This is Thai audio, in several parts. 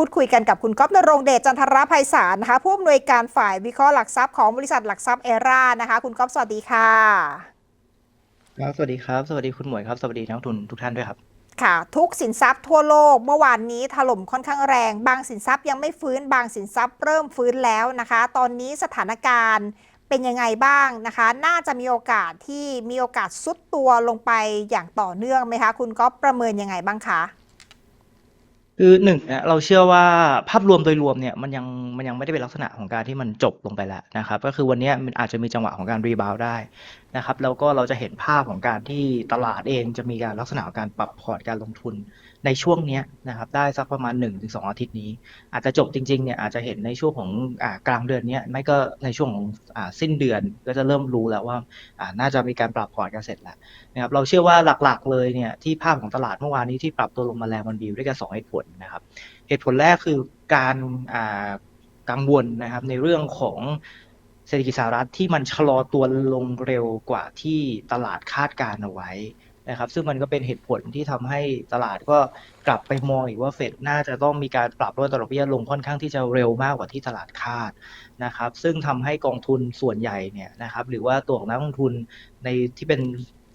พูดคุยกันกับคุณก๊อฟนรงค์เดชจันทรภัยสารนะคะผู้อำนวยการฝ่ายวิเคราะห์หลักทรัพย์ของบริษัทหลักทรัพย์เอรานะคะ คุณก๊อฟสวัสดีค่ะครับสวัสดีครับสวัสดีคุณหมวยครับสวัสดีนักลงทุนทุกท่านด้วยครับค่ะ ทุกสินทรัพย์ทั่วโลกเมื่อวานนี้ถล่มค่อนข้างแรง บางสินทรัพย์ยังไม่ฟื้นบางสินทรัพย์เริ่มฟื้นแล้วนะคะ ตอนนี้สถานการณ์เป็นยังไงบ้างนะคะ น่าจะมีโอกาสที่มีโอกาสซุดตัวลงไปอย่างต่อเนื่องไหมคะ คุณก๊อฟประเมินยังไงบ้างคะ คือหนึ่งเนี่ยเราเชื่อว่าภาพรวมโดยรวมเนี่ยมันยังมันยังไม่ได้เป็นลักษณะของการที่มันจบลงไปแล้วนะครับก็คือวันนี้มันอาจจะมีจังหวะของการรีบาวได้นะครับแล้วก็เราจะเห็นภาพของการที่ตลาดเองจะมีการลักษณะของการปรับพอร์ตการลงทุน ในช่วงนี้นะครับได้สักประมาณ 1-2 อาทิตย์นี้ อาจจะจบจริงๆเนี่ยอาจจะเห็นในช่วงของอกลางเดือนนี้ไม่ก็ในช่วงของอสิ้นเดือนก็จะเริ่มรู้แล้วว่าาน่าจะมีการปรับพอร์ตกันเสร็จแล้วนะครับเราเชื่อว่าหลักๆเลยเนี่ยที่ภาพของตลาดเมื่อวานนี้ที่ปรับตัวลงมาแรงมันมีด้วยกันสองเหตุผลนะครับเหตุผลแรกคือการกังวลนะครับในเรื่องของเศรษฐกิจสหรัฐที่มันชะลอตัวลงเร็วกว่าที่ตลาดคาดการณ์เอาไว้ นะครับซึ่งมันก็เป็นเหตุผลที่ทำให้ตลาดก็กลับไปมองอีกว่าเฟดน่าจะต้องมีการปรับลดดอกเบี้ยลงค่อนข้างที่จะเร็วมากกว่าที่ตลาดคาดนะครับซึ่งทำให้กองทุนส่วนใหญ่เนี่ยนะครับหรือว่าตัวของนักลงทุนในที่เป็น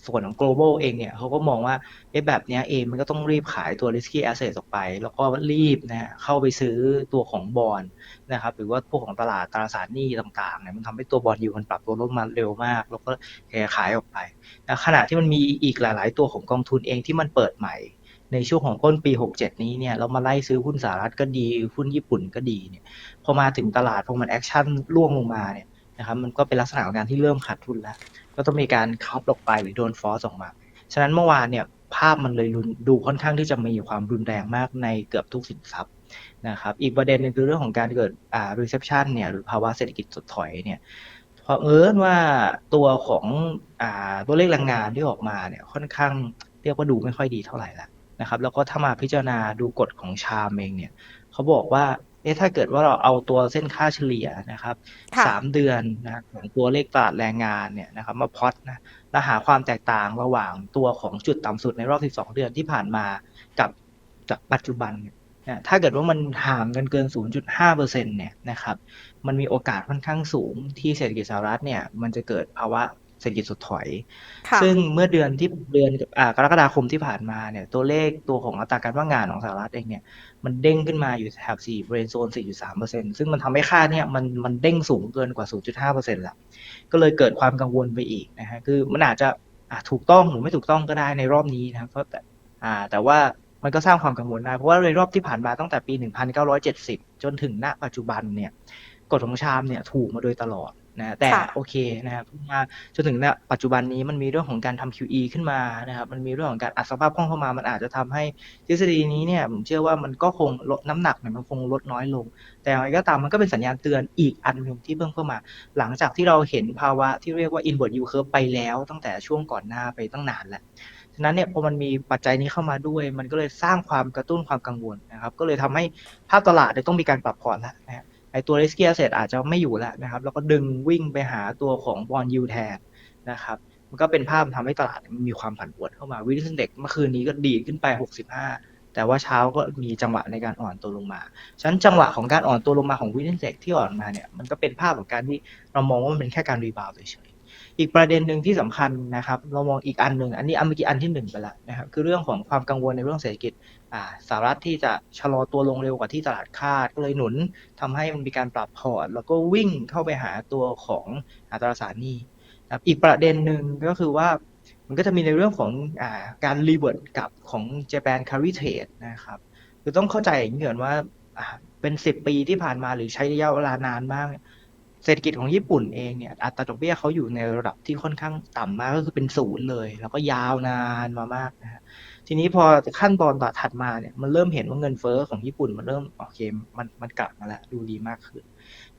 ส่วนของ global เองเนี่ยเขาก็มองว่าเอ๊ะแบบเนี้ยเองมันก็ต้องรีบขายตัว risky asset ออกไป แล้วก็รีบนะฮะเข้าไปซื้อตัวของบอลนะครับหรือว่าพวกของตลาดตราสารหนี้ต่างๆเนี่ยมันทำให้ตัวบอลยูมันปรับตัวลดมาเร็วมาก แล้วก็แขขายออกไปนะขณะที่มันมีอีกหลาย ๆ ตัวของกองทุนเองที่มันเปิดใหม่ในช่วงของต้นปี 67 นี้เนี่ยเรามาไล่ซื้อหุ้นสหรัฐก็ดีหุ้นญี่ปุ่นก็ดีเนี่ยพอมาถึงตลาดพอมันแอคชั่นล่วงลงมาเนี่ย นะครับมันก็เป็นลักษณะของการที่เริ่มขาดทุนแล้ว ก็ต้องมีการคับออกไปหรือโดนฟอสออกมา ฉะนั้นเมื่อวานเนี่ยภาพมันเลยดูค่อนข้างที่จะมีความรุนแรงมากในเกือบทุกสินทรัพย์นะครับอีกประเด็นนึงคือเรื่องของการเกิดอ่า recession เนี่ยหรือภาวะเศรษฐกิจถดถอยเนี่ยเพราะเอิญว่าตัวของอ่าตัวเลขแรงงานที่ออกมาเนี่ยค่อนข้างเรียกว่าดูไม่ค่อยดีเท่าไหร่ละนะครับแล้วก็ถ้ามาพิจารณาดูกฎของชาเองเนี่ยเขาบอกว่า เอ๊ะถ้าเกิดว่าเราเอาตัวเส้นค่าเฉลี่ยนะครับค่ะสามเดือนนะของตัวเลขตลาดแรงงานเนี่ยนะครับมาพอตนะแล้วหาความแตกต่างระหว่างตัวของจุดต่ำสุดในรอบ 12 เดือนที่ผ่านมากับจากปัจจุบันเนี่ยนะถ้าเกิดว่ามันห่างกันเกิน 0.5%เนี่ยนะครับมันมีโอกาสค่อนข้างสูงที่เศรษฐกิจสหรัฐเนี่ยมันจะเกิดภาวะ เศรษฐกิจถดถอยค่ะซึ่งเมื่อเดือนที่เดือนอ่ากรกฎาคมที่ผ่านมาเนี่ยตัวเลขตัวของอัตราการว่างงานของสหรัฐเองเนี่ยมันเด้งขึ้นมาอยู่แถบ4เรนโซน4.3%ซึ่งมันทำให้ค่าเนี่ยมันมันเด้งสูงเกินกว่า 0.5%แล้วก็เลยเกิดความกังวลไปอีกนะฮะคือมันอาจจะอะถูกต้องหรือไม่ถูกต้องก็ได้ในรอบนี้นะครับเพราะแต่อ่าแต่ว่ามันก็สร้างความกังวลได้เพราะว่าในรอบที่ผ่านมาตั้งแต่ปี 1970 จนถึงณปัจจุบันเนี่ยกฎของชามเนี่ยถูกมาโดยตลอด นะแต่ค่ะโอเคนะครับมาจนถึงณปัจจุบันนี้มันมีเรื่องของการทำ QE ขึ้นมานะครับมันมีเรื่องของการอัดสภาพคล่องเข้ามา มันอาจจะทำให้ทฤษฎีนี้เนี่ยผมเชื่อว่ามันก็คงลดน้ำหนักเนี่ยมันคงลดน้อยลง แต่อย่างไรก็ตามมันก็เป็นสัญญาณเตือนอีกอันหนึ่งที่เพิ่มเข้ามา หลังจากที่เราเห็นภาวะที่เรียกว่า inward yield curve ไปแล้วตั้งแต่ช่วงก่อนหน้าไปตั้งนานแล้วฉะนั้นเนี่ยพอมันมีปัจจัยนี้เข้ามาด้วย มันก็เลยสร้างความกระตุ้นความกังวลนะครับก็เลยทำให้ภาพตลาดเนี่ยต้องมีการปรับพอร์ตแล้วนะฮะ ไอตัว risky asset อาจจะไม่อยู่แล้วนะครับ แล้วก็ดึงวิ่งไปหาตัวของ bond yield แทนนะครับ มันก็เป็นภาพทำให้ตลาดมีความผันผวนเข้ามาวินเด็กเมื่อคืนนี้ก็ดีขึ้นไป 65 แต่ว่าเช้าก็มีจังหวะในการอ่อนตัวลงมาฉะนั้นจังหวะของการอ่อนตัวลงมาของวินเด็กที่อ่อนมาเนี่ย มันก็เป็นภาพของการที่เรามองว่ามันเป็นแค่การรีบาวด์เฉย อีกประเด็นหนึ่งที่สำคัญนะครับ เรามองอีกอันหนึ่งอันนี้อันเมื่อกี้อันที่หนึ่งไปล้วนะครับคือเรื่องของความกังวลในเรื่องเศรษฐกิจอ่าสหรัฐที่จะชะลอตัวลงเร็วกว่าที่ตลาดคาด ก็เลยหนุนทำให้มันมีการปรับพอร์ต แล้วก็วิ่งเข้าไปหาตัวของอัตราสารหนี้นะครับอีกประเด็นหนึ่งก็คือว่ามันก็จะมีในเรื่องของอ่าการรีเวิร์ดกลับของ Japan Carry Trade นะครับคือต้องเข้าใจอย่างนี้ก่อนว่าอ่าเป็นสิบปีที่ผ่านมาหรือใช้ระยะเวลานานมาก เศรษฐกิจของญี่ปุ่นเองเนี่ยอัตราดอกเบี้ยเขาอยู่ในระดับที่ค่อนข้างต่ำมากก็คือเป็นศูนย์เลย แล้วก็ยาวนานมามากนะฮะทีนี้พอขั้นตอนต่อถัดมาเนี่ยมันเริ่มเห็นว่าเงินเฟ้อของญี่ปุ่นมันเริ่มโอเคมันมันกลับมาแล้วดูดีมากขึ้น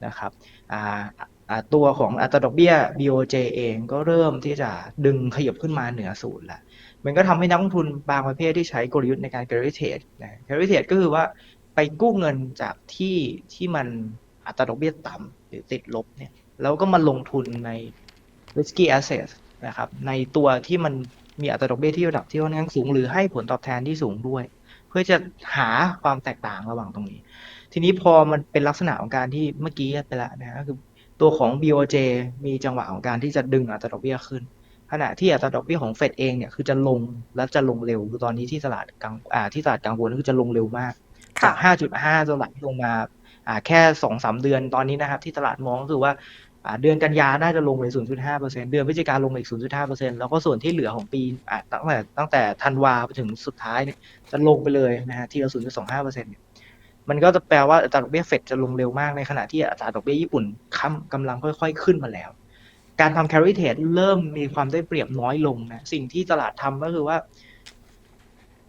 นะครับอ่าอ่าตัวของอัตราดอกเบี้ย BOJ เองก็เริ่มที่จะดึงขยับขึ้นมาเหนือศูนย์แล้วมันก็ทำให้นักลงทุนบางประเภทที่ใช้กลยุทธ์ในการ carry trade นะ carry trade ก็คือว่าไปกู้เงินจากที่ที่มันอัตราดอกเบี้ยต่ำห รือติดลบเนี่ยแล้วก็มาลงทุนใน risky asset นะครับในตัวที่มันมีอัตราดอกเบี้ยที่ระดับที่ค่อนข้างสูง หรือให้ผลตอบแทนที่สูงด้วย เพื่อจะหาความแตกต่างระหว่างตรงนี้ ทีนี้พอมันเป็นลักษณะของการที่เมื่อกี้ไปแล้วนะฮะคือตัวของ BOJ มีจังหวะของการที่จะดึงอัตราดอกเบี้ยขึ้น ขณะที่อัตราดอกเบี้ยของเฟดเองเนี่ยคือจะลงและจะลงเร็วคือตอนนี้ที่ตลาดกังอ่าที่ตลาดกังวลก็คือจะลงเร็วมากค่ะจาก 5.5จะไหลลงมาอ่า แค่สองสามเดือนตอนนี้นะครับ ที่ตลาดมองก็คือว่าเดือนกันยาน่าจะลงไป 0.5%เดือนพฤศจิกาลงไปอีก 0.5%แล้วก็ส่วนที่เหลือของปีอ่าตั้งแต่ตั้งแต่ธันวาไปถึงสุดท้ายเนี่ยจะลงไปเลยนะฮะทีละ 0.25%เนี่ยมันก็จะแปลว่าอัตราดอกเบี้ยเฟดจะลงเร็วมากในขณะที่อัตราดอกเบี้ยญี่ปุ่นค้ำกำลังค่อย ๆ ขึ้นมาแล้ว การทำ carry trade เริ่มมีความได้เปรียบน้อยลงนะ สิ่งที่ตลาดทำก็คือว่า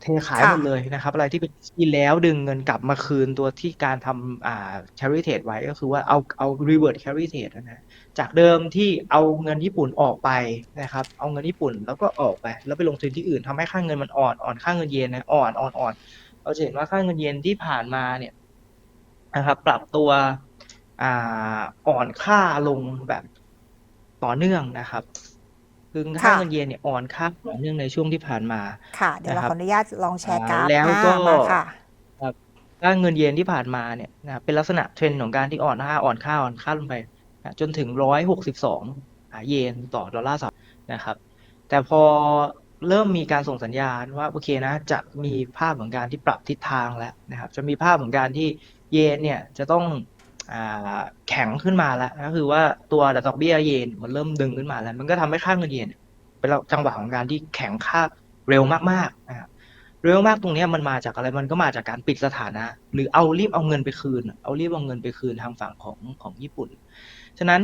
เทขายค่ะหมดเลยนะครับ อะไรที่เป็นที่แล้วดึงเงินกลับมาคืนตัวที่การทำอ่า carry trade ไว้ก็คือว่าเอาเอา revert carry trade นะจากเดิมที่เอาเงินญี่ปุ่นออกไปนะครับ เอาเงินญี่ปุ่นแล้วก็ออกไป แล้วไปลงทุนที่อื่นทำให้ค่าเงินมันอ่อนอ่อนค่าเงินเยนนะอ่อนอ่อนอ่อนเราจะเห็นว่าค่าเงินเยนที่ผ่านมาเนี่ยนะครับปรับตัวอ่าอ่อนค่าลงแบบต่อเนื่องนะครับ คือค่าค่ะ เงินเยนเนี่ยอ่อนค่าต่อเนื่องในช่วงที่ผ่านมาค่ะ เดี๋ยวเรานะครับขออนุญาตลองแชร์กราฟอ่าแล้วอ่าก็มาค่ะค่าเงินเยนที่ผ่านมาเนี่ยนะครับเป็นลักษณะเทรนด์ของการที่อ่อนค่าอ่อนค่าอ่อนค่าลงไปนะจนถึงร้อยหกสิบสองเยนต่อดอลลาร์สหรัฐนะครับ แต่พอเริ่มมีการส่งสัญญาณว่าโอเคนะ จะมีภาพของการที่ปรับทิศทางแล้วนะครับ จะมีภาพของการที่เยนเนี่ยจะต้องอ่า แข็งขึ้นมาแล้วก็คือว่าตัวดอกเบี้ยเยนมันเริ่มดึงขึ้นมาแล้ว มันก็ทำให้ค่าเงินเยนเป็นจังหวะของการที่แข็งค่าเร็วมากๆนะครับเรื่องมากตรงนี้มันมาจากอะไรมันก็มาจากการปิดสถานะ หรือเอารีบเอาเงินไปคืน เอารีบเอาเงินไปคืนทางฝั่งของของญี่ปุ่น ฉะนั้น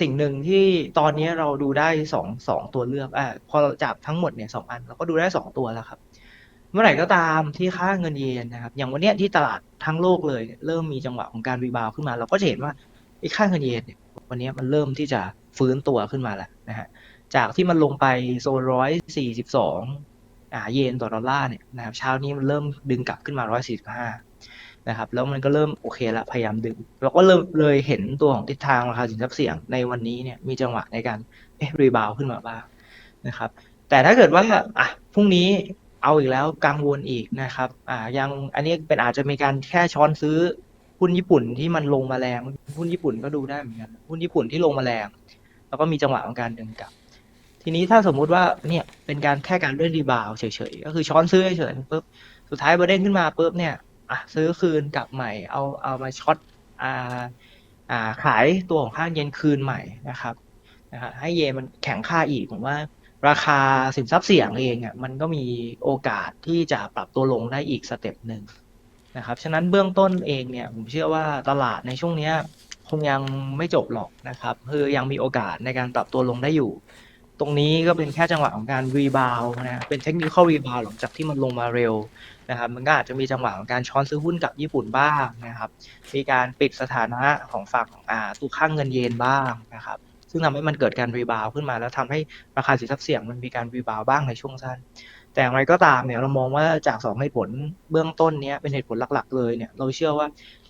สิ่งหนึ่งที่ตอนนี้เราดูได้สองสองตัวเลือกอ่าพอเราจับทั้งหมดเนี่ยสองอันเราก็ดูได้สองตัวแล้วครับ เมื่อไหร่ก็ตามที่ค่าเงินเยนนะครับ อย่างวันเนี้ยที่ตลาดทั้งโลกเลยเริ่มมีจังหวะของการรีบาวขึ้นมา เราก็จะเห็นว่าไอ้ค่าเงินเยนเนี่ยวันนี้มันเริ่มที่จะฟื้นตัวขึ้นมาแล้วนะฮะจากที่มันลงไปโซนร้อยสี่สิบสองอ่าเยนต่อดอลลาร์เนี่ยนะครับเช้านี้มันเริ่มดึงกลับขึ้นมาร้อยสี่สิบห้านะครับแล้วมันก็เริ่มโอเคละพยายามดึงเราก็เริ่มเลยเห็นตัวของทิศทางราคาสินทรัพย์เสี่ยงในวันนี้เนี่ยมีจังหวะในการเอ๊ะรีบาวขึ้นมาบ้างนะครับ แต่ถ้าเกิดว่าอะพรุ่งนี้ เอาอีกแล้วกังวลอีกนะครับ อ่ายังอันนี้เป็นอาจจะมีการแค่ช้อนซื้อหุ้นญี่ปุ่นที่มันลงมาแรงหุ้นญี่ปุ่นก็ดูได้เหมือนกันหุ้นญี่ปุ่นที่ลงมาแรงแล้วก็มีจังหวะของการดึงกลับ ทีนี้ถ้าสมมุติว่าเนี่ยเป็นการแค่การเล่นรีบาวเฉยๆก็คือช้อนซื้อเฉยๆปุ๊บสุดท้ายบอเด้งขึ้นมาปุ๊บเนี่ยอะซื้อคืนกลับใหม่เอาเอามาช็อตอ่าอ่าขายตัวของค่าเยนคืนใหม่นะครับนะครับให้เยนมันแข็งค่าอีกผมว่า ราคาสินทรัพย์เสี่ยงเองอะมันก็มีโอกาสที่จะปรับตัวลงได้อีกสเต็ปหนึ่งนะครับ ฉะนั้นเบื้องต้นเองเนี่ยผมเชื่อว่าตลาดในช่วงนี้คงยังไม่จบหรอกนะครับคือยังมีโอกาสในการปรับตัวลงได้อยู่ ตรงนี้ก็เป็นแค่จังหวะของการรีบาวนะเป็นเทคนิคอลรีบาวหลังจากที่มันลงมาเร็วนะครับ มันก็อาจจะมีจังหวะของการช้อนซื้อหุ้นกับญี่ปุ่นบ้างนะครับ มีการปิดสถานะของฝั่งอ่าตู้ข้างเงินเยนบ้างนะครับ ซึ่งทำให้มันเกิดการรีบาวขึ้นมา แล้วทำให้ราคาสินทรัพย์เสี่ยงมันมีการรีบาวบ้างในช่วงสั้น แต่อย่างไรก็ตามเนี่ยเรามองว่าจากสองเหตุผลเบื้องต้นเนี้ยเป็นเหตุผลหลัก ๆ เลยเนี่ยเราเชื่อว่า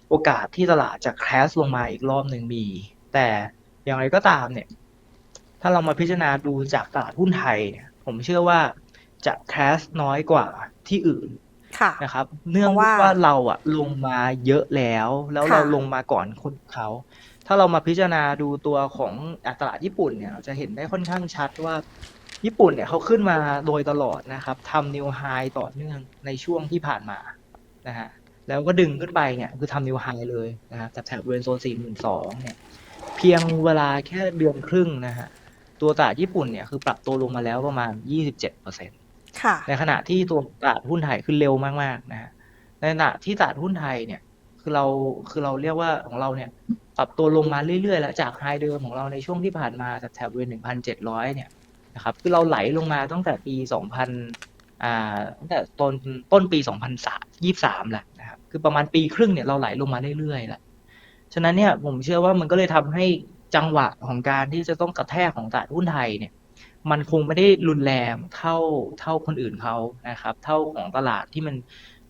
โอกาสที่ตลาดจะแคสลงมาอีกรอบหนึ่งมี แต่อย่างไรก็ตามเนี่ยถ้าเรามาพิจารณาดูจากตลาดหุ้นไทยเนี่ยผมเชื่อว่าจะแคสน้อยกว่าที่อื่นค่ะนะครับ เนื่องเพราะว่าว่าเราอะลงมาเยอะแล้ว แล้วค่ะเราลงมาก่อนคนเขา ถ้าเรามาพิจารณาดูตัวของอะตลาดญี่ปุ่นเนี่ยเราจะเห็นได้ค่อนข้างชัดว่าญี่ปุ่นเนี่ยเขาขึ้นมาโดยตลอดนะครับทำนิวไฮต่อเนื่องในช่วงที่ผ่านมานะฮะแล้วก็ดึงขึ้นไปเนี่ยคือทำนิวไฮเลยนะครับจากแถบบริเวณโซนสี่หมื่นสองเนี่ยเพียงเวลาแค่เดือนครึ่งนะฮะตัวตลาดญี่ปุ่นเนี่ยคือปรับตัวลงมาแล้วประมาณ 27%ค่ะในขณะที่ตัวตลาดหุ้นไทยขึ้นเร็วมากๆนะฮะในขณะที่ตลาดหุ้นไทยเนี่ย คือเราคือเราเรียกว่าของเราเนี่ยปรับตัวลงมาเรื่อยๆ แล้วจากไฮเดิมของเราในช่วงที่ผ่านมาจากแถบบริเวณ1,700เนี่ยนะครับคือเราไหลลงมาตั้งแต่ปี2000อ่าตั้งแต่ต้นต้นปี2023แหละนะครับคือประมาณปีครึ่งเนี่ยเราไหลลงมาเรื่อยๆแหละฉะนั้นเนี่ยผมเชื่อว่ามันก็เลยทำให้จังหวะของการที่จะต้องกระแทกของตลาดหุ้นไทยเนี่ยมันคงไม่ได้รุนแรงเท่าเท่าคนอื่นเขานะครับ เท่าของตลาดที่มัน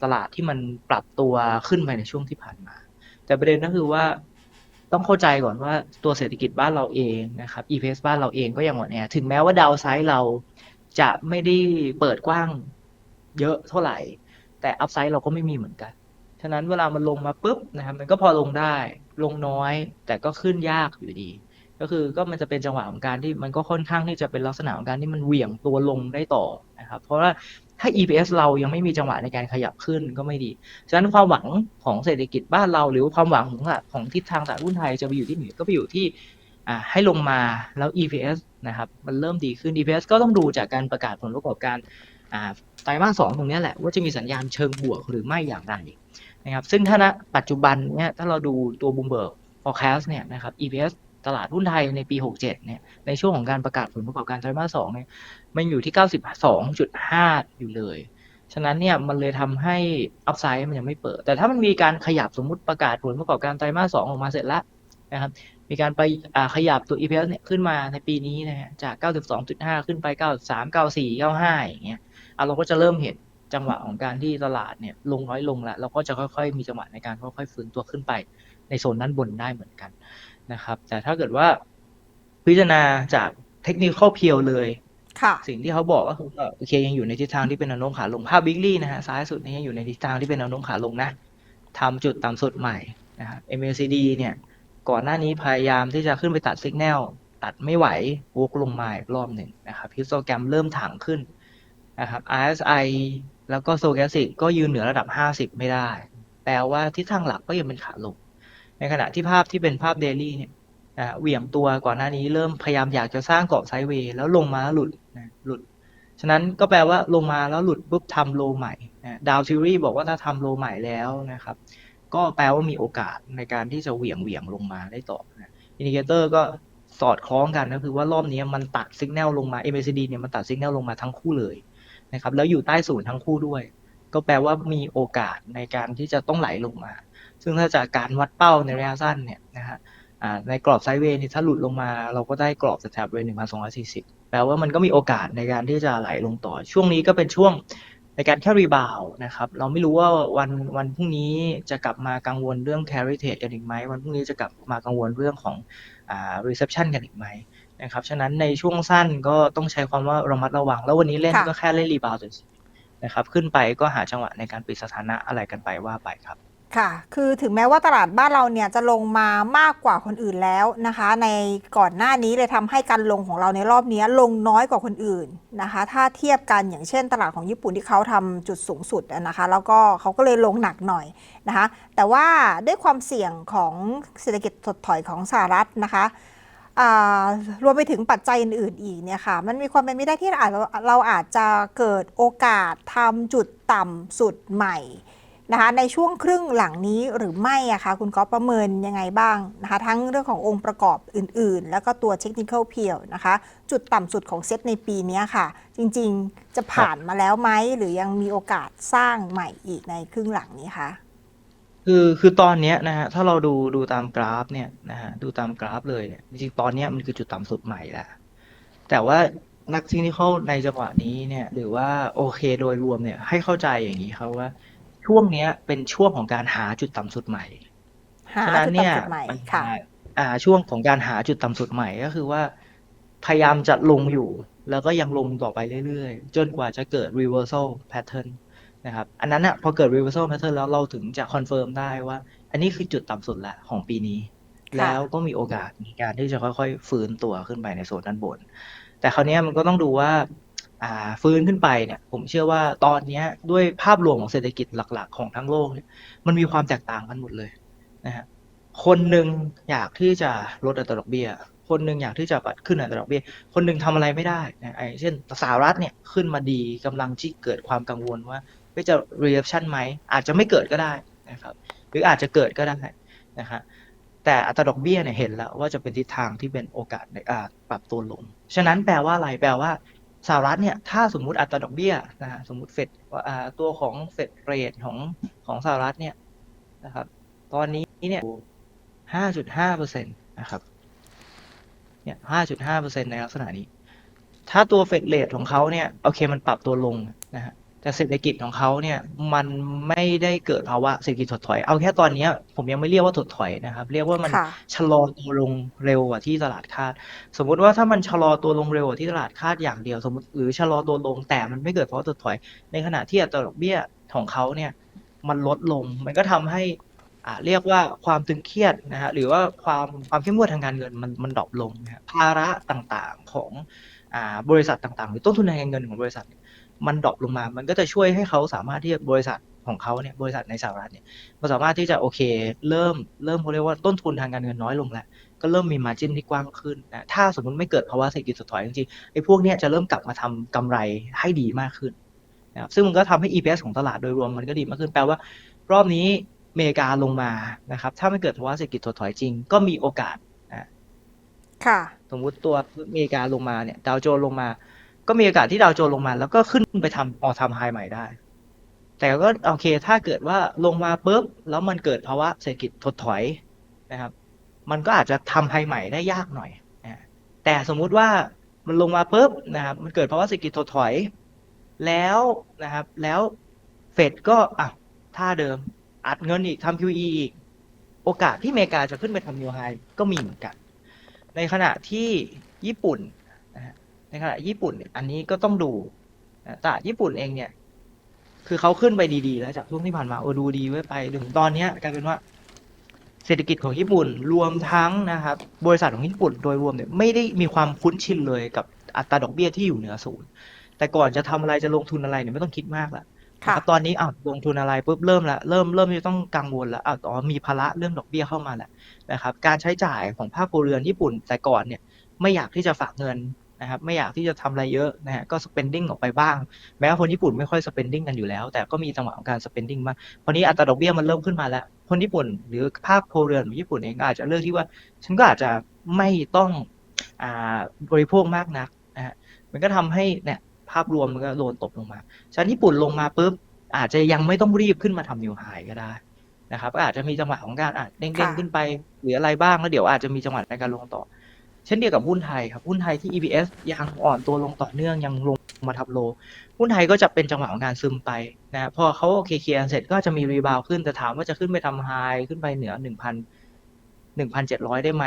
ตลาดที่มันปรับตัวขึ้นไปในช่วงที่ผ่านมา แต่ประเด็นก็คือว่าต้องเข้าใจก่อนว่าตัวเศรษฐกิจบ้านเราเองนะครับ EPS บ้านเราเองก็ยังอ่อนแอถึงแม้ว่าดาวไซด์เราจะไม่ได้เปิดกว้างเยอะเท่าไหร่ แต่อัพไซด์เราก็ไม่มีเหมือนกัน ฉะนั้นเวลามันลงมาปุ๊บนะครับ มันก็พอลงได้ลงน้อย แต่ก็ขึ้นยากอยู่ดี ก็คือก็มันจะเป็นจังหวะของการที่มันก็ค่อนข้างที่จะเป็นลักษณะของการที่มันเหวี่ยงตัวลงได้ต่อนะครับ เพราะว่า ถ้า EPS เรายังไม่มีจังหวะในการขยับขึ้นก็ไม่ดี ฉะนั้นความหวังของเศรษฐกิจบ้านเราหรือความหวังของของทิศทางตลาดหุ้นไทยจะไปอยู่ที่ไหนก็ไปอยู่ที่ให้ลงมาแล้ว EPS นะครับมันเริ่มดีขึ้น EPS ก็ต้องดูจากการประกาศผลประกอบการไตรมาสสองตรงนี้แหละว่าจะมีสัญญาณเชิงบวกหรือไม่อย่างไรนะครับซึ่งถ้าณปัจจุบันเนี่ยถ้าเราดูตัว Bloomberg forecast เนี่ยนะครับ EPS ตลาดหุ้นไทยในปี 67 เนี่ย ในช่วงของการประกาศผลประกอบการไตรมาสสองเนี่ย มันอยู่ที่ 92.5 อยู่เลย ฉะนั้นเนี่ยมันเลยทำให้อัพไซด์มันยังไม่เปิด แต่ถ้ามันมีการขยับสมมุติประกาศผลประกอบการไตรมาสสองออกมาเสร็จแล้วนะครับมีการไปขยับตัว EPS เนี่ยขึ้นมาในปีนี้นะฮะจาก 92.5 ขึ้นไป 93 94 95 อย่างเงี้ยเราก็จะเริ่มเห็นจังหวะของการที่ตลาดเนี่ยลงน้อยลงแล้วเราก็จะค่อยๆ มีจังหวะในการค่อยๆฟื้นตัวขึ้นไปในโซนด้านบนได้เหมือนกันนะครับ แต่ถ้าเกิดว่าพิจารณาจากเทคนิคเพียวเลย ค่ะ สิ่งที่เขาบอกก็คือว่าโอเคยังอยู่ในทิศทางที่เป็นแนวโน้มขาลงภาพ weekly นะฮะซ้ายสุดนี่ยังอยู่ในทิศทางที่เป็นแนวโน้มขาลงนะทำจุดต่ำสุดใหม่นะครับ MACD เนี่ยก่อนหน้านี้พยายามที่จะขึ้นไปตัดสัญญาณตัดไม่ไหววกลงมาอีกรอบหนึ่งนะครับฮิสโตแกรมเริ่มถังขึ้นนะครับ RSI แล้วก็โซแกสิกก็ยืนเหนือระดับ 50 ไม่ได้ แปลว่าทิศทางหลักก็ยังเป็นขาลง ในขณะที่ภาพที่เป็นภาพเดลี่เนี่ยเหวี่ยงตัวก่อนหน้านี้เริ่มพยายามอยากจะสร้างเกรอบไซด์เวย์แล้วลงมาหลุด นะหลุด ฉะนั้นก็แปลว่าลงมาแล้วหลุดปุ๊บทำโลใหม่นะดาวทิวรี่บอกว่าถ้าทำโลใหม่แล้วนะครับ ก็แปลว่ามีโอกาสในการที่จะเหวี่ยงเหวี่ยงลงมาได้ต่อนะอินดิเคเตอร์ก็สอดคล้องกันก็คือว่ารอบนี้มันตัดสัญญาณลงมา MACD เนี่ยมันตัดสัญญาณลงมาทั้งคู่เลยนะครับแล้วอยู่ใต้ศูนย์ทั้งคู่ด้วย ก็แปลว่ามีโอกาสในการที่จะต้องไหลลงมา ซึ่งถ้าจากการวัดเป้าในระยะสั้นเนี่ยนะฮะในกรอบไซด์เวย์นี่ถ้าหลุดลงมาเราก็ได้กรอบแถบเวย์หนึ่งพันสองร้อยสี่สิบ แปลว่ามันก็มีโอกาสในการที่จะไหลลงต่อ ช่วงนี้ก็เป็นช่วงในการแค่รีบาวนะครับ เราไม่รู้ว่าวันวันพรุ่งนี้จะกลับมากังวลเรื่อง carry trade กันอีกไหม วันพรุ่งนี้จะกลับมากังวลเรื่องของอ่า reception กันอีกไหมนะครับ ฉะนั้นในช่วงสั้นก็ต้องใช้ความว่าระมัดระวัง แล้ววันนี้เล่นค่ะก็แค่เล่นรีบาวด์นะครับ ขึ้นไปก็หาจังหวะในการปิดสถานะอะไรกันไปว่าไปครับ ค่ะ คือถึงแม้ว่าตลาดบ้านเราเนี่ยจะลงมามากกว่าคนอื่นแล้วนะคะ ในก่อนหน้านี้เลยทำให้การลงของเราในรอบนี้ลงน้อยกว่าคนอื่นนะคะ ถ้าเทียบกันอย่างเช่น ตลาดของญี่ปุ่นที่เขาทำจุดสูงสุดนะคะ แล้วก็เขาก็เลยลงหนักหน่อยนะคะ แต่ว่าด้วยความเสี่ยงของเศรษฐกิจถดถอยของสหรัฐนะคะรวมไปถึงปัจจัยอื่นๆอีกเนี่ยค่ะ มันมีความเป็นไปได้ที่เราอาจจะเกิดโอกาสทำจุดต่ำสุดใหม่ นะคะในช่วงครึ่งหลังนี้หรือไม่อะคะคุณก๊อฟประเมินยังไงบ้างนะคะทั้งเรื่องขององค์ประกอบอื่น ๆ แล้วก็ตัวเทคนิค l เพียวนะคะ จุดต่ำสุดของเซตในปีนี้ค่ะ จริงๆจะผ่านมาแล้วไหมหรือยังมีโอกาสสร้างใหม่อีกในครึ่งหลังนี้คะคือคือตอนเนี้ยนะฮะถ้าเราดูดูตามกราฟเนี่ยนะฮะดูตามกราฟเลยเนี่ยจริงๆตอนเนี้ยมันคือจุดต่ำสุดใหม่แล้วแต่ว่านักเทคนิคในจังหวะนี้เนี่ย หรือว่าโอเคโดยรวมเนี่ยให้เข้าใจอย่างนี้ครับว่า ช่วงเนี้ยเป็นช่วงของการหาจุดต่ำสุดใหม่หาฉะนั้นจุดเนี่ยต่ำสุดใหม่มันค่ะอ่าช่วงของการหาจุดต่ำสุดใหม่ก็คือว่า พยายามจะลงอยู่ แล้วก็ยังลงต่อไปเรื่อยๆ จนกว่าจะเกิด reversal pattern นะครับ อันนั้นอะพอเกิด reversal pattern แล้วเราถึงจะคอนเฟิร์มได้ว่า อันนี้คือจุดต่ำสุดละของปีนี้ค่ะแล้วก็มีโอกาสในการที่จะค่อยๆ ฟื้นตัวขึ้นไปในโซนด้านบน แต่คราวเนี้ยมันก็ต้องดูว่าอ่า ฟื้นขึ้นไปเนี่ยผมเชื่อว่าตอนนี้ด้วยภาพรวมของเศรษฐกิจหลัก ๆ ของทั้งโลกเนี่ยมันมีความแตกต่างกันหมดเลยนะฮะคนหนึ่งอยากที่จะลดอัตราดอกเบี้ย คนหนึ่งอยากที่จะปัดขึ้นอัตราดอกเบี้ย คนหนึ่งทำอะไรไม่ได้นะไอ้เช่นสหรัฐเนี่ยขึ้นมาดีกำลังที่เกิดความกังวลว่าจะ reaction ไหมอาจจะไม่เกิดก็ได้นะครับหรืออาจจะเกิดก็ได้นะฮะแต่อัตราดอกเบี้ยเนี่ยเห็นแล้วว่าจะเป็นทิศทางที่เป็นโอกาสในอ่าปรับตัวลง ฉะนั้นแปลว่าอะไรแปลว่า สหรัฐเนี่ยถ้าสมมุติอัตราดอกเบี้ยนะฮะสมมุติเฟดตัวของเฟดเรทของของสหรัฐเนี่ยนะครับ ตอนนี้เนี่ยห้าจุดห้าเปอร์เซ็นตนะครับเนี่ยห้าจุดห้าเปอร์เซ็นในลักษณะนี้ ถ้าตัวเฟดเรทของเขาเนี่ยโอเคมันปรับตัวลงนะฮะ แต่เศรษฐกิจของเขาเนี่ยมันไม่ได้เกิดภาวะเศรษฐกิจถดถอย เอาแค่ตอนนี้ผมยังไม่เรียกว่าถดถอยนะครับ เรียกว่ามันชะลอตัวลงเร็วกว่าที่ตลาดคาด สมมุติว่าถ้ามันชะลอตัวลงเร็วกว่าที่ตลาดคาดอย่างเดียว สมมติหรือชะลอตัวลงแต่มันไม่เกิดภาวะถดถอย ในขณะที่อัตราดอกเบี้ยของเขาเนี่ยมันลดลง มันก็ทำให้อ่าเรียกว่าความตึงเครียดนะฮะหรือว่าความความเข้มงวดทางการเงินมันมันดรอปลงนะฮะภาระต่างๆของอ่าบริษัทต่างๆ หรือต้นทุนทางการเงินของบริษัท มันดรอปลงมา มันก็จะช่วยให้เขาสามารถที่จะบริษัทของเขาเนี่ยบริษัทในสหรัฐเนี่ยมันสามารถที่จะโอเค เริ่มเริ่มเขาเรียกว่าต้นทุนทางการเงินน้อยลงแล้ว ก็เริ่มมีมาจินที่กว้างขึ้นนะถ้าสมมติไม่เกิดภาวะเศรษฐกิจถดถอยจริงๆไอ้พวกเนี้ยจะเริ่มกลับมาทำกำไรให้ดีมากขึ้นนะครับซึ่งมันก็ทำให้ EPS ของตลาดโดยรวมมันก็ดีมากขึ้นแปลว่า รอบนี้อเมริกาลงมานะครับถ้าไม่เกิดภาวะเศรษฐกิจถดถอยจริง ก็มีโอกาสนะค่ะสมมุติตัวอเมริกาลงมาเนี่ยดาวโจนส์ลงมา ก็มีโอกาสที่ดาวโจนลงมา แล้วก็ขึ้นไปทำออทำไฮใหม่ได้ แต่ก็โอเคถ้าเกิดว่าลงมาปุ๊บแล้วมันเกิดภาวะเศรษฐกิจถดถอยนะครับ มันก็อาจจะทำไฮใหม่ได้ยากหน่อยนะแต่สมมุติว่ามันลงมาปุ๊บนะครับ มันเกิดภาวะเศรษฐกิจถดถอย แล้วนะครับ แล้วเฟดก็อะท่าเดิมอัดเงินอีกทำ QE อีก โอกาสที่อเมริกาจะขึ้นไปทำนิวไฮก็มีเหมือนกัน ในขณะที่ญี่ปุ่น ในขณะญี่ปุ่นเนี่ยอันนี้ก็ต้องดูนะแต่ญี่ปุ่นเองเนี่ย คือเขาขึ้นไปดีๆ แล้วจากช่วงที่ผ่านมาโอ้ดูดีไว้ไปถึงตอนเนี้ยกลายเป็นว่า เศรษฐกิจของญี่ปุ่นรวมทั้งนะครับ บริษัทของญี่ปุ่นโดยรวมเนี่ยไม่ได้มีความคุ้นชินเลยกับอัตราดอกเบี้ยที่อยู่เหนือศูนย์แต่ก่อนจะทำอะไรจะลงทุนอะไรเนี่ยไม่ต้องคิดมากละค่ะนะครับตอนนี้อ้าวลงทุนอะไรปุ๊บเริ่มละเริ่มเริ่มจะต้องกังวลแล้วอ้าวอ๋อมีภาระเรื่องดอกเบี้ยเข้ามาแล้วนะครับ การใช้จ่ายของภาคครัวเรือนญี่ปุ่นแต่ก่อนเนี่ยไม่อยากที่จะฝากเงิน นะครับ ไม่อยากที่จะทำอะไรเยอะนะฮะก็ spending ออกไปบ้าง แม้ว่าคนญี่ปุ่นไม่ค่อย spending กันอยู่แล้ว แต่ก็มีจังหวะของการ spending มากพอนี้อัตราดอกเบี้ยมันเริ่มขึ้นมาแล้ว คนญี่ปุ่นหรือภาคครัวเรือนของญี่ปุ่นเองอาจจะเลือกที่ว่า ฉันก็อาจจะไม่ต้องอ่าบริโภคมากนักนะฮะมันก็ทำให้เนี่ยภาพรวมมันก็โดนตกลงมาชั้นญี่ปุ่นลงมาปุ๊บอาจจะยังไม่ต้องรีบขึ้นมาทำนิวไฮก็ได้นะครับอาจจะมีจังหวะของการอะเด้งๆขึ้นไปหรืออะไรบ้างแล้วเดี๋ยวอาจจะมีจังหวะในการลงต่อ เช่นเดียวกับหุ้นไทยครับ หุ้นไทยที่ EPS ยังอ่อนตัวลงต่อเนื่องยังลงมาทับโล หุ้นไทยก็จะเป็นจังหวะของการซึมไปนะพอเขาโอเคเคลียร์เสร็จก็จะมีรีบาวขึ้นแต่ถามว่าจะขึ้นไปทำไฮขึ้นไปเหนือหนึ่งพันหนึ่งพันเจ็ดร้อยได้ไหม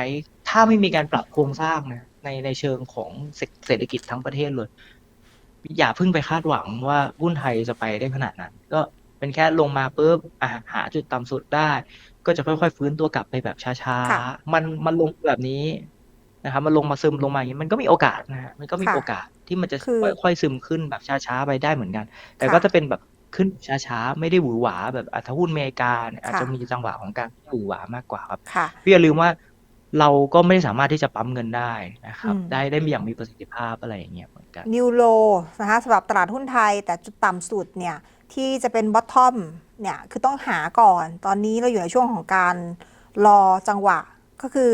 ถ้าไม่มีการปรับโครงสร้างนะในในเชิงของเศรษเศรษฐกิจทั้งประเทศเลย อย่าเพิ่งไปคาดหวังว่าหุ้นไทยจะไปได้ขนาดนั้น ก็เป็นแค่ลงมาปุ๊บอะหาจุดต่ำสุดได้ ก็จะค่อยๆฟื้นตัวกลับไปแบบช้าค่ะๆมันมันลงแบบนี้ นะครับมันลงมาซึมลงมาอย่างนี้มันก็มีโอกาสนะฮะมันก็มีค่ะโอกาสที่มันจะคือค่อยๆซึมขึ้นแบบช้าๆไปได้เหมือนกัน แต่ค่ะก็จะเป็นแบบขึ้นช้าๆ ไม่ได้หวือหวาแบบอะถ้าหุ้นอเมริกาเนี่ยอาจค่ะจะมีจังหวะของการหวือหวามากกว่าครับค่ะพี่อย่าลืมว่าเราก็ไม่ได้สามารถที่จะปั๊มเงินได้นะครับอืมได้ได้อย่างมีประสิทธิภาพอะไรอย่างเงี้ยเหมือนกันนิวโลนะคะสำหรับตลาดหุ้นไทย แต่จุดต่ำสุดเนี่ยที่จะเป็นบอททอมเนี่ยคือต้องหาก่อน ตอนนี้เราอยู่ในช่วงของการรอจังหวะก็คือ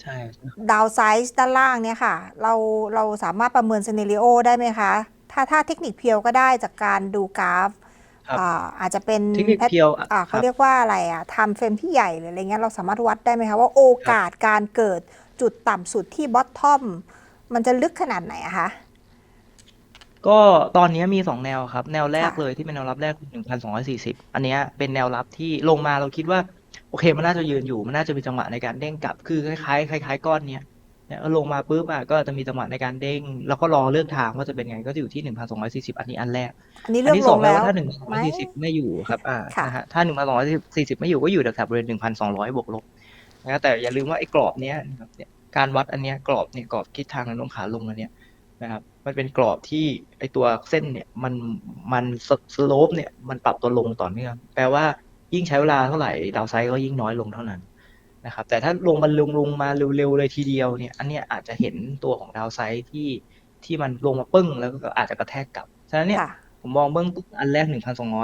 ใช่ใช่ ดาวไซส์ด้านล่างเนี่ยค่ะ เราเราสามารถประเมินซีเนริโอได้ไหมคะ ถ้าถ้าเทคนิคเพียวก็ได้จากการดูกราฟครับอ่าอาจจะเป็นเทคนิคเพียวอะอ่าคเขารับเรียกว่าอะไรอะทำเฟรมที่ใหญ่หรืออะไรเงี้ยเราสามารถวัดได้ไหมคะ ว่าโอกาสการเกิดจุดต่ำสุดที่บอททอมมันจะลึกขนาดไหนอะคะ ก็ตอนนี้มีสองแนวครับ แนวแรกค่ะ เลยที่เป็นแนวรับแรกหนึ่งพันสองร้อยสี่สิบอันเนี้ยเป็นแนวรับที่ลงมาเราคิดว่า โอเค มันน่าจะยืนอยู่ มันน่าจะมีจังหวะในการเด้งกลับ คือคล้ายๆคล้ายๆก้อนเนี้ยเนี่ยลงมาปุ๊บอะก็จะมีจังหวะในการเด้ง แล้วก็รอเลือกทางว่าจะเป็นไงก็จะอยู่ที่หนึ่งพันสองร้อยสี่สิบอันนี้อันแรก อันนี้อันเริ่มที่ลสองงแล้แล้ววถ้าหนึ่งพันสองไหมร้อยสี่สิบไม่อยู่ครับอ่าค่ะนะฮะถ้าหนึ่งพันสองร้อยสี่สิบไม่อยู่ก็อยู่แถวๆบริเวณหนึ่งพันสองร้อยบวกลบนะแต่อย่าลืมว่าไอ้กรอบเนี้ยนะครับเนี่ยการวัดอันเนี้ยกรอบเนี่ยกรอบทิศทางแนวโน้มขาลงอันเนี้ยนะครับมันเป็นกรอบที่ไอตัวเส้นเนี่ยมันมันสโลปเนี่ยมันปรับตัวลงต่อเนื่องแปลว่า ยิ่งใช้เวลาเท่าไหร่ดาวไซด์ก็ยิ่งน้อยลงเท่านั้นนะครับ แต่ถ้าลงมันลงลงมาเร็วๆเลยทีเดียวเนี่ย อันเนี้ยอาจจะเห็นตัวของดาวไซด์ที่ที่มันลงมาปึ้งแล้วก็อาจจะกระแทกกลับ ฉะนั้นเนี่ยค่ะผมมองเบื้องต้นอันแรก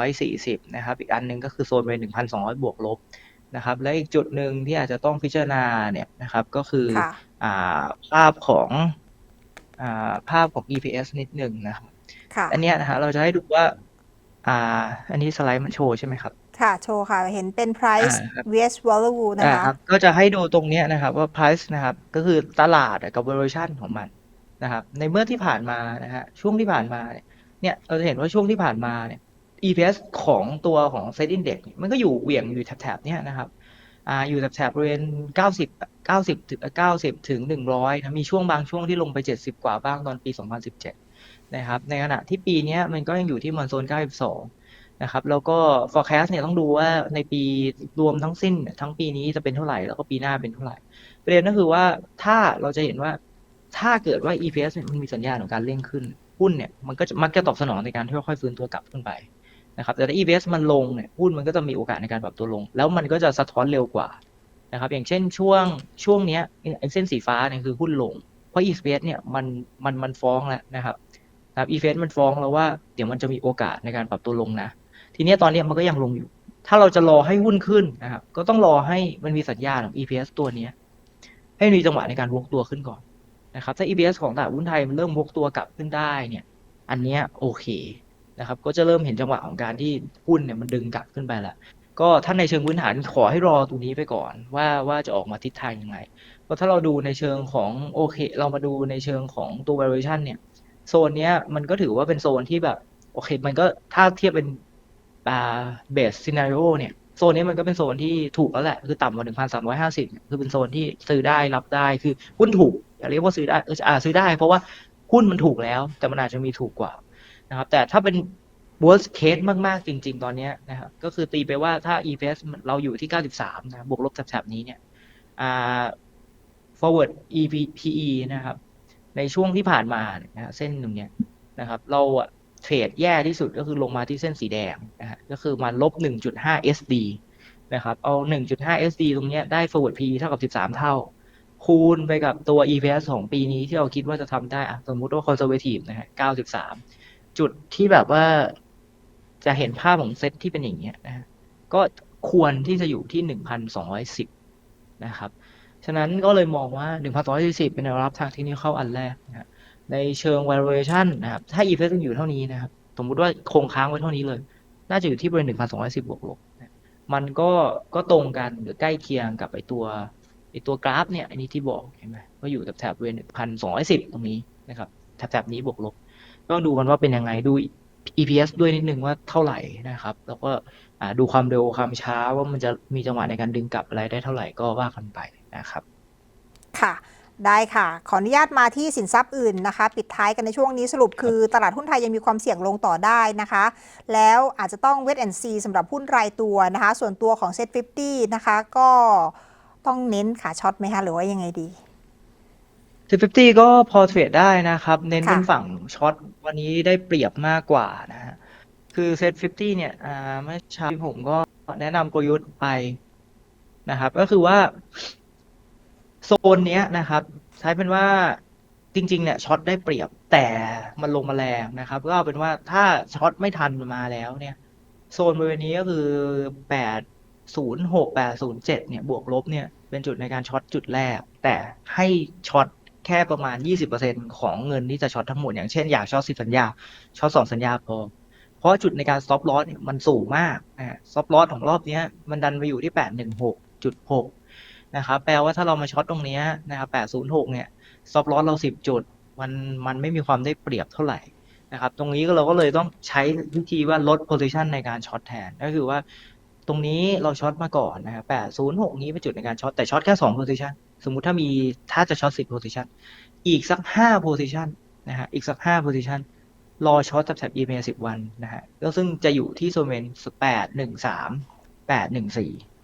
1,240 นะครับ อีกอันหนึ่งก็คือโซนไป1,200 บวกลบนะครับ และอีกจุดหนึ่งที่อาจจะต้องพิจารณาเนี่ยนะครับ ก็คือค่ะอ่าภาพของอ่าภาพของ EPS นิดหนึ่งนะครับค่ะอันเนี้ยนะฮะเราจะให้ดูว่าอ่า อันนี้สไลด์มันโชว์ใช่ไหมครับ ค่ะ โชว์ค่ะ เห็นเป็น price อ่าครับ vs value นะอ่าคะ ครับก็จะให้ดูตรงเนี้ยนะครับว่า price นะครับก็คือตลาดกับ valuation ของมันนะครับในเมื่อที่ผ่านมานะฮะช่วงที่ผ่านมาเนี่ยเนี่ยเราจะเห็นว่าช่วงที่ผ่านมาเนี่ย EPS ของตัวของ Set Index เนี่ยมันก็อยู่เหวี่ยงอยู่แถบๆเนี่ยนะครับอ่าอยู่แถบๆบริเวณ 90 90ถึง90 ถึง 100นะมีช่วงบางช่วงที่ลงไป 70 กว่าบ้างตอนปี 2017 นะครับในขณะที่ปีเนี้ยมันก็ยังอยู่ที่มันโซน 92 นะครับ แล้วก็ forecast เนี่ยต้องดูว่าในปีรวมทั้งสิ้นทั้งปีนี้จะเป็นเท่าไหร่ แล้วก็ปีหน้าเป็นเท่าไหร่ ประเด็นก็คือว่าถ้าเราจะเห็นว่าถ้าเกิดว่า EPS มันมีสัญญาณของการเร่งขึ้นหุ้นเนี่ยมันก็จะมักจะตอบสนองในการที่ค่อยๆฟื้นตัวกลับขึ้นไปนะครับแต่ถ้า EPS มันลงเนี่ยหุ้นมันก็จะมีโอกาสในการปรับตัวลง แล้วมันก็จะสะท้อนเร็วกว่านะครับอย่างเช่นช่วงช่วงเนี้ยเส้นสีฟ้าเนี่ยคือหุ้นลง เพราะ EPS เนี่ยมันมันมันฟ้องแล้วนะครับนะครับ EPS มันฟ้องแล้วว่าเดี๋ยวมันจะมีโอกาสในการปรับตัวลงนะ ทีนี้ตอนนี้มันก็ยังลงอยู่ ถ้าเราจะรอให้หุ้นขึ้นนะครับ ก็ต้องรอให้มันมีสัญญาณของ EPS ตัวเนี้ให้มีจังหวะในการวกตัวขึ้นก่อนนะครับ ถ้า EPS ของตลาดหุ้นไทยมันเริ่มวกตัวกลับขึ้นได้เนี่ย อันนี้โอเคนะครับ ก็จะเริ่มเห็นจังหวะของการที่หุ้นเนี่ยมันดึงกลับขึ้นไปละก็ถ้าในเชิงพื้นฐานขอให้รอตรงนี้ไปก่อน ว่าว่าจะออกมาทิศทางยังไงเพราะถ้าเราดูในเชิงของโอเค เรามาดูในเชิงของตัว valuation เนี่ยโซนเนี้ยมันก็ถือว่าเป็นโซนที่แบบโอเค มันก็ถ้าเทียบเป็น เบสซีนารีโอเนี่ยโซนนี้มันก็เป็นโซนที่ถูกแล้วแหละ คือต่ำกว่าหนึ่งพันสามร้อยห้าสิบคือเป็นโซนที่ซื้อได้รับได้คือหุ้นถูกอย่าเรียกว่าซื้อได้เอออ่าซื้อได้ เพราะว่าหุ้นมันถูกแล้ว แต่มันอาจจะมีถูกกว่านะครับแต่ถ้าเป็น worst case มาก ๆ จริง ๆ ตอนนี้นะครับก็คือตีไปว่าถ้า EPS เราอยู่ที่ 93 นะบวกลบแถบๆนี้เนี่ยอ่า forward EP PE นะครับในช่วงที่ผ่านมาเนี่ยนะฮะเส้นตรงเนี้ยนะครับ เราอะ เทรดแย่ที่สุดก็คือลงมาที่เส้นสีแดงนะฮะก็คือมาลบ 1.5 SD นะครับเอา 1.5 SD ตรงเนี้ยได้ forward PE เท่ากับ 13 เท่า คูณไปกับตัว EPS ของปีนี้ที่เราคิดว่าจะทำได้อะสมมุติว่า conservative นะฮะ 93 จุดที่แบบว่าจะเห็นภาพของเซตที่เป็นอย่างเงี้ยนะก็ควรที่จะอยู่ที่ 1,210 นะครับ ฉะนั้นก็เลยมองว่า 1,240เป็นแนวรับทางเทคนิคเข้าอันแรกนะฮะ ในเชิง valuation นะครับ ถ้า EPS อยู่เท่านี้นะครับ สมมุติว่าคงค้างไว้เท่านี้เลย น่าจะอยู่ที่บริเวณ1,210บวกลบมันก็ก็ตรงกันหรือใกล้เคียงกับไอตัวไอตัวกราฟเนี่ยอันนี้ที่บอกเห็นไหมก็อยู่แถบๆบริเวณ1,210ตรงนี้นะครับแถบๆนี้บวกลบก็ดูกันว่าเป็นยังไงดู EPS ด้วยนิดนึงว่าเท่าไหร่นะครับ แล้วก็ดูความเร็วความช้าว่ามันจะมีจังหวะในการดึงกลับอะไรได้เท่าไหร่ก็ว่ากันไปนะครับ ค่ะ ได้ค่ะ ขออนุญาตมาที่สินทรัพย์อื่นนะคะ ปิดท้ายกันในช่วงนี้สรุปคือตลาดหุ้นไทยยังมีความเสี่ยงลงต่อได้นะคะ แล้วอาจจะต้องเวทแอนซีสำหรับหุ้นรายตัวนะคะ ส่วนตัวของ Set 50นะคะก็ต้องเน้นขาช็อตไหมคะ หรือว่ายังไงดี1050ก็พอเทรดได้นะครับ เน้นค่ะเป็นฝั่งช็อตวันนี้ได้เปรียบมากกว่านะฮะคือเซต50เนี่ยอ่าเมื่อเช้าผมก็แนะนำกลยุทธ์ไปนะครับ ก็คือว่า โซนเนี้ยนะครับใช้เป็นว่าจริง ๆ เนี่ยช็อตได้เปรียบแต่มันลงมาแรงนะครับ ก็เอาเป็นว่าถ้าช็อตไม่ทันมาแล้วเนี่ย โซนบริเวณนี้ก็คือแปดศูนย์หกแปดศูนย์เจ็ดเนี่ยบวกลบเนี่ยเป็นจุดในการช็อตจุดแรก แต่ให้ช็อตแค่ประมาณยี่สิบเปอร์เซ็นของเงินที่จะช็อตทั้งหมด อย่างเช่นอยากช็อตสิบสัญญาช็อตสองสัญญาพอ เพราะจุดในการ stop loss เนี่ยมันสูงมากนะ stop loss ของรอบเนี้ยมันดันไปอยู่ที่แปดห นะครับแปลว่าถ้าเรามาช็อตตรงนี้นะครับแปดศูนย์หกเนี่ย stop loss เราสิบจุด มันมันไม่มีความได้เปรียบเท่าไหร่นะครับ ตรงนี้เราก็เลยต้องใช้วิธีว่าลด position ในการช็อตแทน ก็คือว่าตรงนี้เราช็อตมาก่อนนะครับ806 นี้เป็นจุดในการช็อตแต่ช็อตแค่2 position สมมุติถ้ามีถ้าจะช็อต10 position อีกสัก5 position นะฮะอีกสัก5 position รอช็อตแถบ EMA 10 วันนะฮะก็ซึ่งจะอยู่ที่โซนเมน813 814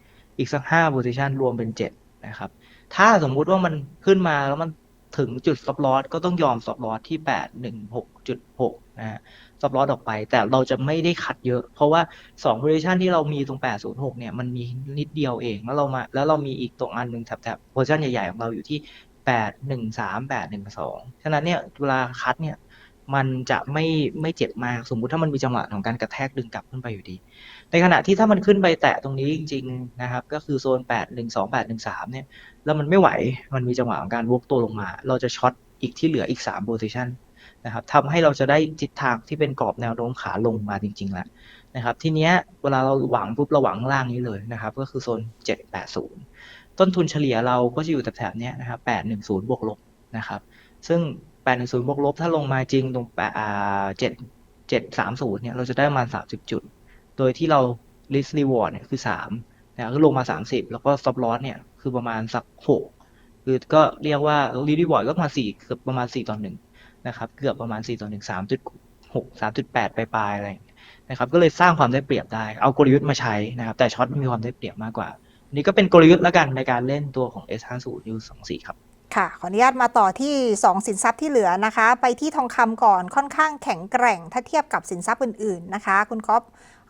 อีกสัก5 position รวมเป็น7นะครับ ถ้าสมมุติว่ามันขึ้นมาแล้วมันถึงจุด stop loss ก็ต้องยอม stop loss ที่816.6นะฮะ stop loss ออกไป แต่เราจะไม่ได้คัดเยอะ เพราะว่า2 position ที่เรามีตรง806เนี่ยมันมีนิดเดียวเองแล้วเรามาแล้วเรามีอีกตรงอันหนึ่งแถบๆ position ใหญ่ๆของเราอยู่ที่813 812ฉะนั้นเนี่ยเวลาคัดเนี่ย มันจะไม่ไม่เจ็บมาก สมมุติถ้ามันมีจังหวะของการกระแทกดึงกลับขึ้นไปอยู่ดี ในขณะที่ถ้ามันขึ้นไปแตะตรงนี้จริง ๆ นะครับ ก็คือโซน 812 813 เนี่ย แล้วมันไม่ไหว มันมีจังหวะของการวกตัวลงมา เราจะช็อตอีกที่เหลืออีก3 position นะครับทำให้เราจะได้ทิศทางที่เป็นกรอบแนวโน้มขาลงมาจริงๆแล้วนะครับ ทีเนี้ยเวลาเราหวังปุ๊บเราหวังล่างนี้เลยนะครับ ก็คือโซน 780 ต้นทุนเฉลี่ยเราก็จะอยู่แถบๆเนี้ยนะครับ810บวกลบนะครับ ซึ่ง 810บวกลบ ถ้าลงมาจริงตรงแปดอ่า7 730เนี่ยเราจะได้ประมาณ30จุด โดยที่เรา risk reward เนี่ยคือ3นะคือลงมา30แล้วก็ stop loss เนี่ยคือประมาณสัก6คือก็เรียกว่า risk reward ก็มาณ4เกือบประมาณ4ต่อ1นะครับ เกือบประมาณ4ต่อ1 3.6 3.8ปลายๆอะไรอย่างเงี้ยนะครับ ก็เลยสร้างความได้เปรียบได้ เอากลยุทธ์มาใช้นะครับ แต่ช็อตมีความได้เปรียบมากกว่านนี้ก็เป็นกลยุทธ์แล้วกันในการเล่นตัวของ S50 U24 ครับ ค่ะขออนุญาตมาต่อที่ 2 สินทรัพย์ที่เหลือนะคะ ไปที่ทองคำก่อนค่อนข้างแข็งแกร่งถ้าเทียบกับสินทรัพย์อื่น ๆนะคะ คุณก๊อฟ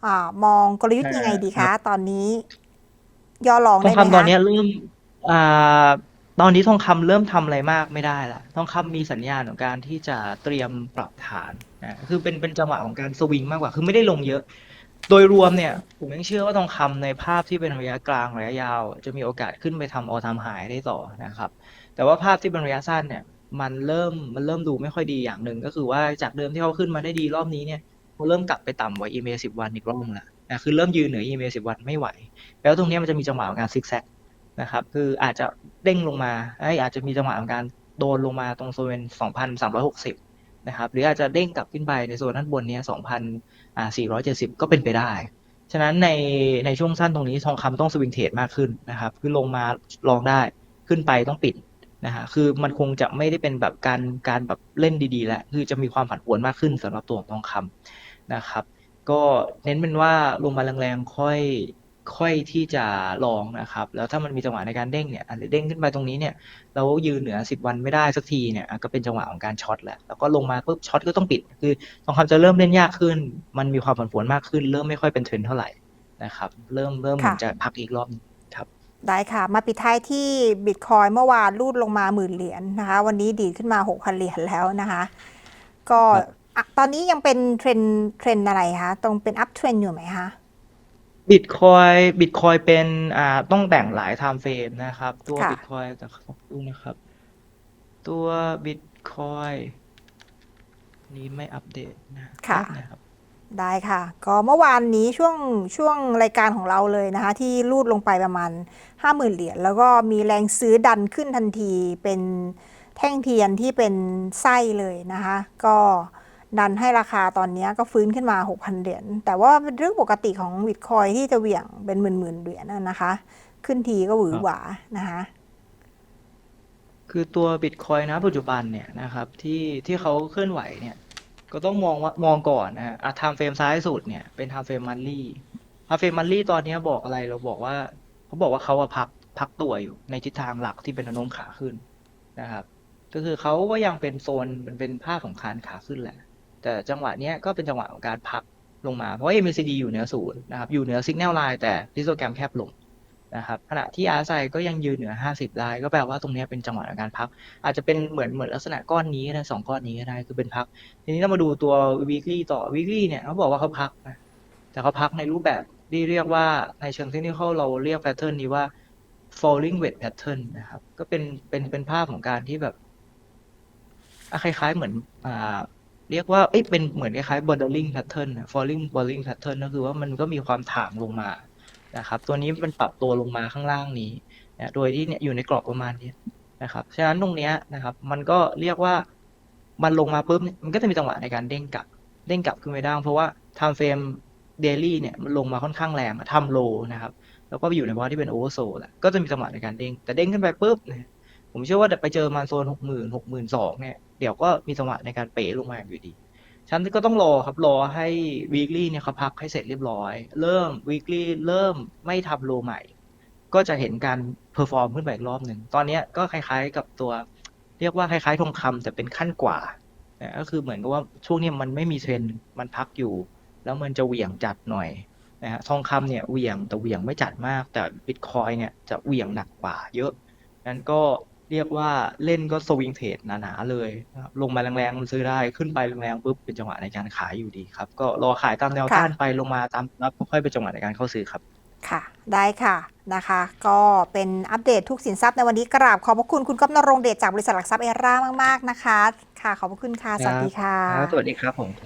อามองกลยุทธ์ยังไงดีครัคะบตอนนี้ ย่อลองทอได้งไหมคำตอนคะนี้เริ่มอ่าตอนนี้ทองคำเริ่มทำอะไรมากไม่ได้ละทองคำมีสัญญาณของการที่จะเตรียมปรับฐานนะคือเป็นเป็นจังหวะของการสวิงมากกว่า คือไม่ได้ลงเยอะ โดยรวมเนี่ย ผมยังเชื่อว่าทองคำในภาพที่เป็นระยะกลางระยะยาว จะมีโอกาสขึ้นไปทำออทามหายได้ต่อนะครับ แต่ว่าภาพที่เป็นระยะสั้นเนี่ย มันเริ่มมันเริ่มดูไม่ค่อยดีอย่างหนึ่งก็คือว่าจากเดิมที่เขาขึ้นมาได้ดีรอบนี้เนี่ยเขาเริ่มกลับไปต่ำกว่า EMA 10 วันอีกรอบล้วนะคือเริ่มยืนเหนือ EMA 10 วันไม่ไหว แล้วตรงนี้มันจะมีจังหวะของการซิกแซกนะครับคืออาจจะเด้งลงมาไอ้อาจจะมีจังหวะของการโดนลงมาตรงโซน2,360นะครับหรืออาจจะเด้งกลับขึ้นไปในโซนด้านบนเนี้ย2,470 ก็เป็นไปได้ฉะนั้นในในช่วงสั้นตรงนี้ทองคำต้องสวิงเทรดมากขึ้นนะครับ คือลงมาลองได้ขึ้นไปต้องปิด นะฮะคือมันคงจะไม่ได้เป็นแบบการการแบบเล่นดีๆแล้วคือจะมีความผันผวนมากขึ้นสำหรับตัวของทองคำนะครับ ก็เน้นเป็นว่าลงมาแรงๆค่อยค่อยที่จะลองนะครับ แล้วถ้ามันมีจังหวะในการเด้งเนี่ยอาจจะเด้งขึ้นไปตรงนี้เนี่ยแล้วยืนเหนือ 10 วันไม่ได้สักทีเนี่ยก็เป็นจังหวะของการช็อตแหละแล้วก็ลงมาปุ๊บช็อตก็ต้องปิด คือทองคำจะเริ่มเล่นยากขึ้น มันมีความผันผวนมากขึ้น เริ่มไม่ค่อยเป็นเทรนเท่าไหร่นะครับ เริ่มเริ่มเหมือนจะพักอีกรอบหนึ่ง ได้ค่ะมาปิดท้ายที่บิตคอยเมื่อวานรูดลงมาหมื่นเหรียญนะคะ วันนี้ดีดขึ้นมา 6,000 เหรียญแล้วนะคะ ก็ครับอะตอนนี้ยังเป็นเทรนด์เทรนด์อะไรคะตรงเป็นอัพเทรนด์อยู่ไหมคะบิตคอยบิตคอยเป็นอ่าต้องแบ่งหลายไทม์เฟรมนะครับ ตัวค่ะบิตคอยแต่ขอดูนะครับ ตัวบิตคอยนี้ไม่อัปเดตนะค่ะแป๊บนะครับ ได้ค่ะ ก็เมื่อวานนี้ช่วงช่วงรายการของเราเลยนะคะ ที่รูดลงไปประมาณ 50,000 เหรียญแล้วก็มีแรงซื้อดันขึ้นทันทีเป็นแท่งเทียนที่เป็นไส้เลยนะคะ ก็ดันให้ราคาตอนนี้ก็ฟื้นขึ้นมา 6,000 เหรียญแต่ว่าเป็นเรื่องปกติของบิตคอยที่จะเหวี่ยงเป็นหมื่นๆเหรียญนนะคะ ขึ้นทีก็หวือหวานะคะคือตัวบิตคอยนะปัจจุบันเนี่ยนะครับที่ที่เขาเคลื่อนไหวเนี่ย ก็ต้องมองว่ามองก่อนนะฮะอะไทม์เฟรมซ้ายสุดเนี่ยเป็นไทม์เฟรมมันลี่ไทม์เฟรมมันลี่ตอนนี้บอกอะไรเราบอกว่าเขาบอกว่าเขาอะพักพักตัวอยู่ในทิศทางหลักที่เป็นแนวโน้มขาขึ้นนะครับก็คือเขาก็ยังเป็นโซนมันเป็นภาพของคานขาขึ้นแหละ แต่จังหวะเนี้ยก็เป็นจังหวะของการพักลงมา เพราะ MACD อยู่เหนือศูนย์นะครับ อยู่เหนือ Signal Line แต่ฮิสโตแกรมแคบลง นะครับขณะที่ RSI ก็ยังยืนเหนือ 50 ได้ ก็แปลว่าตรงนี้เป็นจังหวะของการพัก อาจจะเป็นเหมือนเหมือนลักษณะก้อนนี้ก็ได้สองก้อนนี้ก็ได้คือเป็นพัก ทีนี้เรามาดูตัว weekly ต่อ weekly เนี่ยเขาบอกว่าเขาพักนะแต่เขาพักในรูปแบบที่เรียกว่าในเชิงเทคนิคเราเรียกแพทเทิร์นนี้ว่า falling wedge pattern นะครับ ก็เป็นเป็นเป็นภาพของการที่แบบคล้ายๆเหมือนอ่าเรียกว่าเอ้ยเป็นเหมือนคล้ายๆ bordering pattern falling bordering pattern ก็คือว่ามันก็มีความถ่างลงมา นะครับ ตัวนี้มันปรับตัวลงมาข้างล่างนี้นะโดยที่เนี่ยอยู่ในกรอบประมาณนี้นะครับ ฉะนั้นตรงเนี้ยนะครับ มันก็เรียกว่ามันลงมาปุ๊บเนี่ยมันก็จะมีจังหวะในการเด้งกลับ เด้งกลับขึ้นไปได้เพราะว่า time frame daily เนี่ยมันลงมาค่อนข้างแรงทำโลนะครับ แล้วก็ไปอยู่ในภาวะที่เป็น oversold แหละก็จะมีจังหวะในการเด้ง แต่เด้งขึ้นไปปุ๊บเนี่ยผมเชื่อว่าไปเจอมาโซนหกหมื่นหกหมื่นสองเนี่ย เดี๋ยวก็มีจังหวะในการเป๋ลงมาอยู่ดี ฉันก็ต้องรอครับรอให้ weekly เนี่ยเขาพักให้เสร็จเรียบร้อย เริ่ม weekly เริ่มไม่ทำโลใหม่ ก็จะเห็นการ perform ขึ้นไปอีกรอบหนึ่ง ตอนเนี้ยก็คล้ายๆกับตัว เรียกว่าคล้ายๆทองคำแต่เป็นขั้นกว่าก็คือเหมือนกับว่าช่วงนี้มันไม่มีเทรนมันพักอยู่ แล้วมันจะเหวี่ยงจัดหน่อยนะฮะทองคำเนี่ยเหวี่ยงแต่เหวี่ยงไม่จัดมาก แต่บิตคอยเนี่ยจะเหวี่ยงหนักกว่าเยอะนั้นก็ เรียกว่าเล่นก็สวิงเทรดหนาๆเลยนะครับลงมาแรงๆมันซื้อได้ขึ้นไปแรงๆปุ๊บเป็นจังหวะในการขายอยู่ดีครับ ก็รอขายตามแนวค่ะต้านไปลงมาตามรับค่อยเป็นจังหวะในการเข้าซื้อครับค่ะได้ค่ะนะคะ ก็เป็นอัปเดตทุกสินทรัพย์ในวันนี้กราบขอบพระคุณคุณก๊อฟนรงค์เดชจากบริษัทหลักทรัพย์เอร่ามาก ๆ นะคะ ค่ะขอบพระคุณค่ะ สวัสดีค่ะครับสวัสดีครับผม